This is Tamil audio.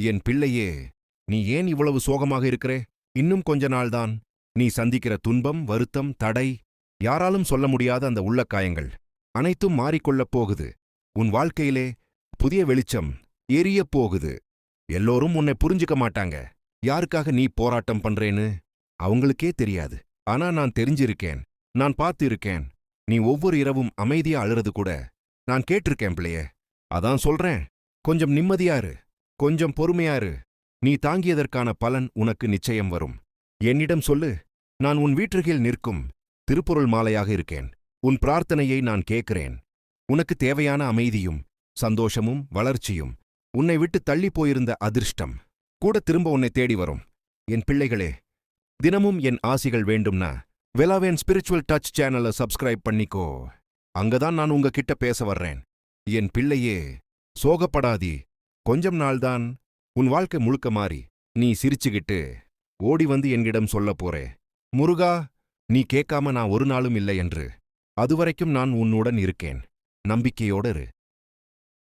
என் பிள்ளையே நீ ஏன் இவ்வளவு சோகமாக இருக்கிறே? இன்னும் கொஞ்ச நாள்தான். நீ சந்திக்கிற துன்பம் வருத்தம் தடை யாராலும் சொல்ல முடியாத அந்த உள்ளக்காயங்கள் அனைத்தும் மாறிக்கொள்ளப் போகுது. உன் வாழ்க்கையிலே புதிய வெளிச்சம் எரியப் போகுது. எல்லோரும் உன்னை புரிஞ்சுக்க மாட்டாங்க. யாருக்காக நீ போராட்டம் பண்றேன்னு? அவங்களுக்கே தெரியாது. ஆனா நான் தெரிஞ்சிருக்கேன். நான் பார்த்து இருக்கேன் நீ ஒவ்வொரு இரவும் அமைதியா அழுறது கூட நான் கேட்டிருக்கேன் பிள்ளையே. அதான் சொல்றேன். கொஞ்சம் நிம்மதியாரு கொஞ்சம் பொறுமையாரு நீ தாங்கியதற்கான பலன் உனக்கு நிச்சயம் வரும். என்னிடம் சொல்லு. நான் உன் வீற்றுகில் நிற்கும் திருப்பொருள் மாலையாக இருக்கேன். உன் பிரார்த்தனையை நான் கேட்கிறேன். உனக்கு தேவையான அமைதியும் சந்தோஷமும் வளர்ச்சியும் உன்னை விட்டு தள்ளி போயிருந்த அதிர்ஷ்டம் கூட திரும்ப உன்னை தேடி வரும். என் பிள்ளைகளே தினமும் என் ஆசிகள் வேண்டும்னா வெலாவேன் ஸ்பிரிச்சுவல் டச் சேனலை சப்ஸ்கிரைப் பண்ணிக்கோ. அங்கதான் நான் உங்ககிட்ட பேச வர்றேன். என் பிள்ளையே சோகப்படாதி. கொஞ்சம் நாள்தான் உன் வாழ்க்கை முழுக்க மாறி. நீ சிரிச்சுக்கிட்டு ஓடி வந்து என்னிடம் சொல்லப் போறே. முருகா நீ கேட்காம நான் ஒரு நாளும் இல்லை என்று. அதுவரைக்கும் நான் உன்னுடன் இருக்கேன். நம்பிக்கையோடு இரு.